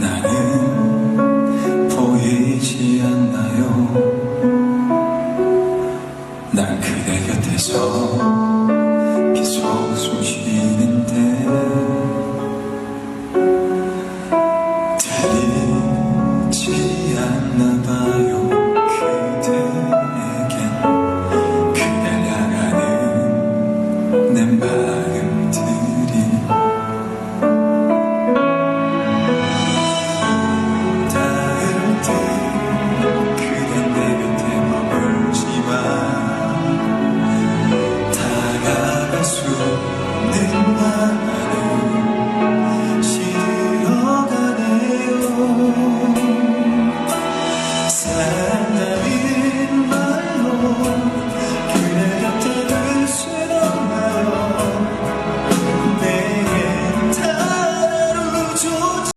나는 보이지 않나요? 난 그대 곁에서 계속 숨 쉬는데 들리지 않나 봐요. 그대에겐 그댈 향하는 내 마음 수는 나를 실어가네요. 사랑